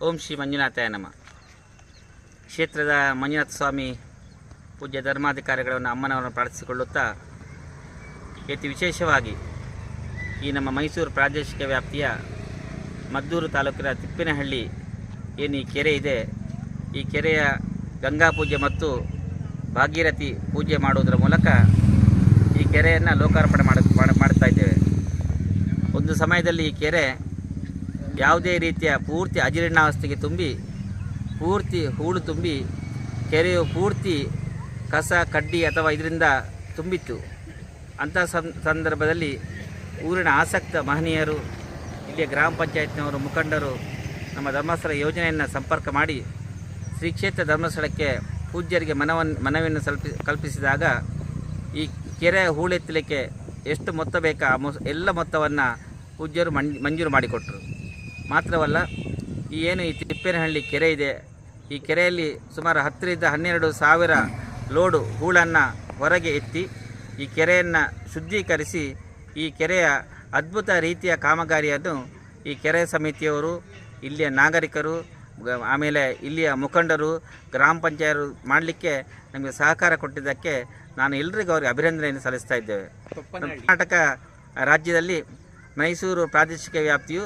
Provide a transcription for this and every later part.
ಓಂ ಶ್ರೀ ಮಂಜುನಾಥಾಯ ನಮ. ಕ್ಷೇತ್ರದ ಮಂಜುನಾಥ ಸ್ವಾಮಿ ಪೂಜ್ಯ ಧರ್ಮಾಧಿಕಾರಿಗಳನ್ನು ಅಮ್ಮನವರನ್ನು ಪ್ರಾರ್ಥಿಸಿಕೊಳ್ಳುತ್ತಾ ಅತಿ ವಿಶೇಷವಾಗಿ ಈ ನಮ್ಮ ಮೈಸೂರು ಪ್ರಾದೇಶಿಕ ವ್ಯಾಪ್ತಿಯ ಮದ್ದೂರು ತಾಲೂಕಿನ ತಿಪ್ಪಿನಹಳ್ಳಿ ಏನು ಈ ಕೆರೆ ಇದೆ. ಈ ಕೆರೆಯ ಗಂಗಾ ಪೂಜೆ ಮತ್ತು ಭಾಗೀರಥಿ ಪೂಜೆ ಮಾಡುವುದರ ಮೂಲಕ ಈ ಕೆರೆಯನ್ನು ಲೋಕಾರ್ಪಣೆ ಮಾಡ ಮಾಡ- ಮಾಡ್ತಾ ಇದ್ದೇವೆ. ಒಂದು ಸಮಯದಲ್ಲಿ ಈ ಕೆರೆ ಯಾವುದೇ ರೀತಿಯ ಪೂರ್ತಿ ಅಜೀರ್ಣಾವಸ್ಥೆಗೆ ತುಂಬಿ, ಪೂರ್ತಿ ಹೂಳು ತುಂಬಿ, ಕೆರೆಯು ಪೂರ್ತಿ ಕಸ, ಕಡ್ಡಿ ಅಥವಾ ಇದರಿಂದ ತುಂಬಿತ್ತು. ಅಂಥ ಸಂದರ್ಭದಲ್ಲಿ ಊರಿನ ಆಸಕ್ತ ಮಹನೀಯರು, ಇಲ್ಲಿಯ ಗ್ರಾಮ ಪಂಚಾಯತ್ನವರು, ಮುಖಂಡರು ನಮ್ಮ ಧರ್ಮಸ್ಥಳ ಯೋಜನೆಯನ್ನು ಸಂಪರ್ಕ ಮಾಡಿ, ಶ್ರೀ ಕ್ಷೇತ್ರ ಧರ್ಮಸ್ಥಳಕ್ಕೆ ಪೂಜ್ಯರಿಗೆ ಮನವನ್ನು ಮನವಿಯನ್ನು ಕಲ್ಪಿಸಿದಾಗ ಈ ಕೆರೆ ಹೂಳೆತ್ತಲಿಕ್ಕೆ ಎಷ್ಟು ಮೊತ್ತ ಬೇಕಾ ಮೊಸ್ ಎಲ್ಲ ಮೊತ್ತವನ್ನು ಪೂಜ್ಯರು ಮಂ ಮಂಜೂರು ಮಾಡಿಕೊಟ್ರು. ಮಾತ್ರವಲ್ಲ ಈ ಏನು ಈ ತಿಪ್ಪೇನಹಳ್ಳಿ ಕೆರೆ ಇದೆ ಈ ಕೆರೆಯಲ್ಲಿ ಸುಮಾರು ಹತ್ತರಿಂದ ಹನ್ನೆರಡು ಸಾವಿರ ಲೋಡು ಹೂಳನ್ನು ಹೊರಗೆ ಎತ್ತಿ ಈ ಕೆರೆಯನ್ನು ಶುದ್ಧೀಕರಿಸಿ ಈ ಕೆರೆಯ ಅದ್ಭುತ ರೀತಿಯ ಕಾಮಗಾರಿಯನ್ನು ಈ ಕೆರೆ ಸಮಿತಿಯವರು ಇಲ್ಲಿಯ ನಾಗರಿಕರು ಆಮೇಲೆ ಇಲ್ಲಿಯ ಮುಖಂಡರು ಗ್ರಾಮ ಪಂಚಾಯರು ಮಾಡಲಿಕ್ಕೆ ನಮಗೆ ಸಹಕಾರ ಕೊಟ್ಟಿದ್ದಕ್ಕೆ ನಾನು ಎಲ್ರಿಗೂ ಅವರಿಗೆ ಅಭಿನಂದನೆಯನ್ನು ಸಲ್ಲಿಸ್ತಾ ಇದ್ದೇವೆ. ಕರ್ನಾಟಕ ರಾಜ್ಯದಲ್ಲಿ ಮೈಸೂರು ಪ್ರಾದೇಶಿಕ ವ್ಯಾಪ್ತಿಯು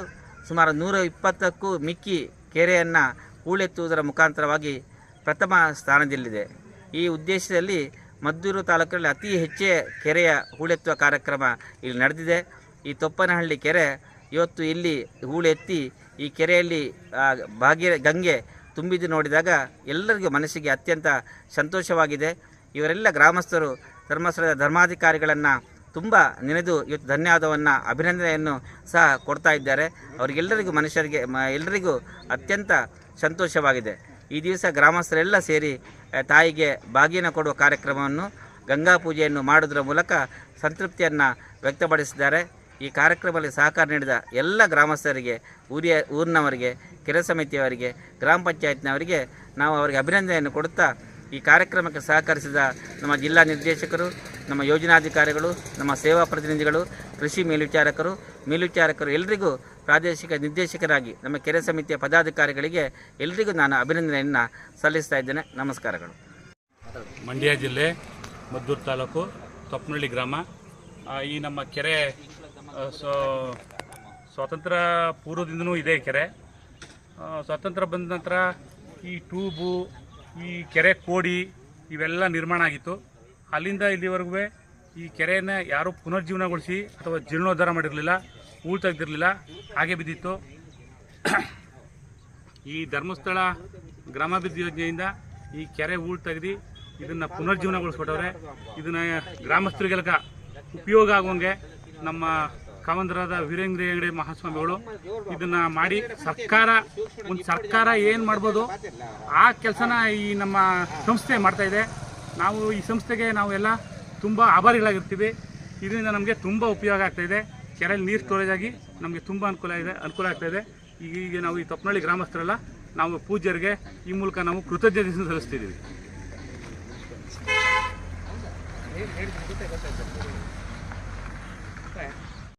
ಸುಮಾರು ನೂರ ಇಪ್ಪತ್ತಕ್ಕೂ ಮಿಕ್ಕಿ ಕೆರೆಯನ್ನು ಹೂಳೆತ್ತುವುದರ ಮುಖಾಂತರವಾಗಿ ಪ್ರಥಮ ಸ್ಥಾನದಲ್ಲಿದೆ. ಈ ಉದ್ದೇಶದಲ್ಲಿ ಮದ್ದೂರು ತಾಲೂಕಿನಲ್ಲಿ ಅತಿ ಹೆಚ್ಚೇ ಕೆರೆಯ ಹೂಳೆತ್ತುವ ಕಾರ್ಯಕ್ರಮ ಇಲ್ಲಿ ನಡೆದಿದೆ. ಈ ತೊಪ್ಪನಹಳ್ಳಿ ಕೆರೆ ಇವತ್ತು ಇಲ್ಲಿ ಹೂಳೆತ್ತಿ ಈ ಕೆರೆಯಲ್ಲಿ ಭಾಗ್ಯ, ಗಂಗೆ ತುಂಬಿದ್ದು ನೋಡಿದಾಗ ಎಲ್ಲರಿಗೂ ಮನಸ್ಸಿಗೆ ಅತ್ಯಂತ ಸಂತೋಷವಾಗಿದೆ. ಇವರೆಲ್ಲ ಗ್ರಾಮಸ್ಥರು, ಧರ್ಮಸ್ಥಳದ ಧರ್ಮಾಧಿಕಾರಿಗಳನ್ನು ತುಂಬ ನೆನೆದು ಇವತ್ತು ಧನ್ಯವಾದವನ್ನು, ಅಭಿನಂದನೆಯನ್ನು ಸಹ ಕೊಡ್ತಾ ಇದ್ದಾರೆ. ಅವರಿಗೆಲ್ಲರಿಗೂ ಮನುಷ್ಯರಿಗೆ ಎಲ್ಲರಿಗೂ ಅತ್ಯಂತ ಸಂತೋಷವಾಗಿದೆ. ಈ ದಿವಸ ಗ್ರಾಮಸ್ಥರೆಲ್ಲ ಸೇರಿ ತಾಯಿಗೆ ಬಾಗಿನ ಕೊಡುವ ಕಾರ್ಯಕ್ರಮವನ್ನು, ಗಂಗಾ ಪೂಜೆಯನ್ನು ಮಾಡುವುದರ ಮೂಲಕ ಸಂತೃಪ್ತಿಯನ್ನು ವ್ಯಕ್ತಪಡಿಸಿದ್ದಾರೆ. ಈ ಕಾರ್ಯಕ್ರಮದಲ್ಲಿ ಸಹಕಾರ ನೀಡಿದ ಎಲ್ಲ ಗ್ರಾಮಸ್ಥರಿಗೆ, ಊರಿಯ, ಊರಿನವರಿಗೆ, ಕೆರೆ ಸಮಿತಿಯವರಿಗೆ, ಗ್ರಾಮ ಪಂಚಾಯತ್ನವರಿಗೆ ನಾವು ಅವರಿಗೆ ಅಭಿನಂದನೆಯನ್ನು ಕೊಡುತ್ತಾ ಈ ಕಾರ್ಯಕ್ರಮಕ್ಕೆ ಸಹಕರಿಸಿದ ನಮ್ಮ ಜಿಲ್ಲಾ ನಿರ್ದೇಶಕರು, ನಮ್ಮ ಯೋಜನಾಧಿಕಾರಿಗಳು, ನಮ್ಮ ಸೇವಾ ಪ್ರತಿನಿಧಿಗಳು, ಕೃಷಿ ಮೇಲ್ವಿಚಾರಕರು ಮೇಲ್ವಿಚಾರಕರು ಎಲ್ಲರಿಗೂ ಪ್ರಾದೇಶಿಕ ನಿರ್ದೇಶಕರಾಗಿ ನಮ್ಮ ಕೆರೆ ಸಮಿತಿಯ ಪದಾಧಿಕಾರಿಗಳಿಗೆ ಎಲ್ಲರಿಗೂ ನಾನು ಅಭಿನಂದನೆಯನ್ನು ಸಲ್ಲಿಸ್ತಾ ಇದ್ದೇನೆ. ನಮಸ್ಕಾರಗಳು. ಮಂಡ್ಯ ಜಿಲ್ಲೆ, ಮದ್ದೂರು ತಾಲೂಕು, ತೊಪ್ಪನಹಳ್ಳಿ ಗ್ರಾಮ. ಈ ನಮ್ಮ ಕೆರೆ ಸ್ವಾತಂತ್ರ್ಯ ಪೂರ್ವದಿಂದನೂ ಇದೆ ಕೆರೆ. ಸ್ವಾತಂತ್ರ್ಯ ಬಂದ ನಂತರ ಈ ಟ್ಯೂಬು ಈ ಕೆರೆ ಕೋಡಿ ಇವೆಲ್ಲ ನಿರ್ಮಾಣ ಆಗಿತ್ತು. ಅಲ್ಲಿಂದ ಇಲ್ಲಿವರೆಗೂ ಈ ಕೆರೆಯನ್ನು ಯಾರೂ ಪುನರ್ಜೀವನಗೊಳಿಸಿ ಅಥವಾ ಜೀರ್ಣೋದ್ಧಾರ ಮಾಡಿರಲಿಲ್ಲ ಹೂಳು ತೆಗೆದಿರಲಿಲ್ಲ ಹಾಗೆ ಬಿದ್ದಿತ್ತು. ಈ ಧರ್ಮಸ್ಥಳ ಗ್ರಾಮಾಭಿವೃದ್ಧಿ ಯೋಜನೆಯಿಂದ ಈ ಕೆರೆ ಹೂಳು ತೆಗೆದು ಇದನ್ನು ಪುನರ್ಜೀವನಗೊಳಿಸ್ಬಿಟ್ಟವ್ರೆ ಇದನ್ನು ಗ್ರಾಮಸ್ಥರಿಗೆಲ್ಲ ಉಪಯೋಗ ಆಗುವಂಗೆ ನಮ್ಮ ಕಾವಂದರಾದ ವೀರೇಂದ್ರ ಹೆಗಡೆ ಮಹಾಸ್ವಾಮಿಗಳು ಇದನ್ನ ಮಾಡಿ ಸರ್ಕಾರ, ಒಂದು ಸರ್ಕಾರ ಏನು ಮಾಡ್ಬೋದು, ಆ ಕೆಲಸನ ಈ ನಮ್ಮ ಸಂಸ್ಥೆ ಮಾಡ್ತಾ ಇದೆ. ನಾವು ಈ ಸಂಸ್ಥೆಗೆ ನಾವೆಲ್ಲ ತುಂಬ ಆಭಾರಿಗಳಾಗಿರ್ತೀವಿ. ಇದರಿಂದ ನಮಗೆ ತುಂಬ ಉಪಯೋಗ ಆಗ್ತಾ ಇದೆ. ಕೆರೆಯಲ್ಲಿ ನೀರು ಸ್ಟೋರೇಜ್ ಆಗಿ ನಮಗೆ ತುಂಬ ಅನುಕೂಲ ಇದೆ, ಅನುಕೂಲ ಆಗ್ತಾ ಇದೆ. ಈಗ ನಾವು ಈ ತೊಪ್ಪನಹಳ್ಳಿ ಗ್ರಾಮಸ್ಥರೆಲ್ಲ ನಾವು ಪೂಜ್ಯರಿಗೆ ಈ ಮೂಲಕ ನಾವು ಕೃತಜ್ಞತೆ ಸಲ್ಲಿಸ್ತಿದ್ದೀವಿ.